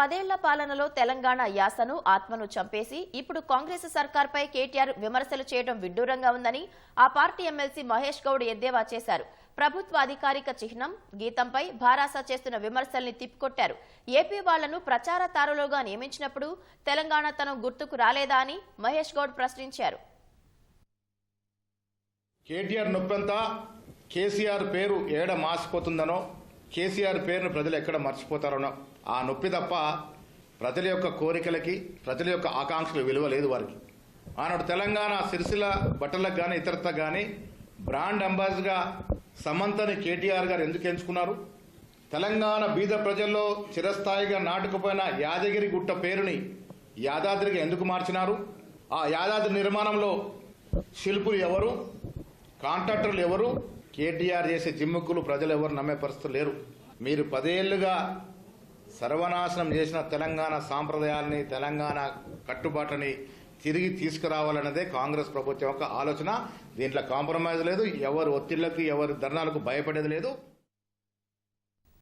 పదేళ్ళ పాలనలో తెలంగాణ యాసను ఆత్మను చంపేసి ఇప్పుడు కాంగ్రెస్ సర్కార్పై కేటీఆర్ విమర్శలు చేయడం విడ్డూరంగా ఉందని ఆ పార్టీ ఎమ్మెల్సీ మహేష్ గౌడ్ ఎద్దేవా చేశారు. ప్రభుత్వ అధికారిక చిహ్నం గీతంపై భారాస చేస్తున్న విమర్శల్ని తిప్పికొట్టారు. ఏపీ వాళ్ళను ప్రచార తారులుగా నియమించినప్పుడు తెలంగాణ తనం గుర్తుకు రాలేదా అని మహేష్ గౌడ్ ప్రశ్నించారు. కేటీఆర్ నొప్పంతా కేసీఆర్ పేరు ఏడ మాసిపోతుందనో కేసీఆర్ పేరును ప్రజలు ఎక్కడ మర్చిపోతారనో ఆ నొప్పి తప్ప ప్రజల యొక్క కోరికలకి ప్రజల యొక్క ఆకాంక్షలు విలువ లేదు వారికి. ఆనాడు తెలంగాణ సిరిసిల బట్టలకు కానీ ఇతరత కానీ బ్రాండ్ అంబాసిడర్గా సమంతని కేటీఆర్ గారు ఎందుకు ఎంచుకున్నారు? తెలంగాణ బీద ప్రజల్లో చిరస్థాయిగా నాటుకుపోయిన యాదగిరి గుట్ట పేరుని యాదాద్రికి ఎందుకు మార్చినారు? ఆ యాదాద్రి నిర్మాణంలో శిల్పులు ఎవరు? కాంట్రాక్టర్లు ఎవరు? కేటీఆర్ చేసే జిమ్ముక్కులు ప్రజలు ఎవరు నమ్మే పరిస్థితులు లేరు. మీరు పదేళ్ళుగా సర్వనాశనం చేసిన తెలంగాణ సాంప్రదాయాల్ని తెలంగాణ కట్టుబాట్లని తిరిగి తీసుకురావాలన్నదే కాంగ్రెస్ ప్రభుత్వం యొక్క ఆలోచన. దీంట్లో కాంప్రమైజ్ లేదు. ఎవరు ఒత్తిళ్ళకు ఎవరు ధర్నాలకు భయపడేది లేదు.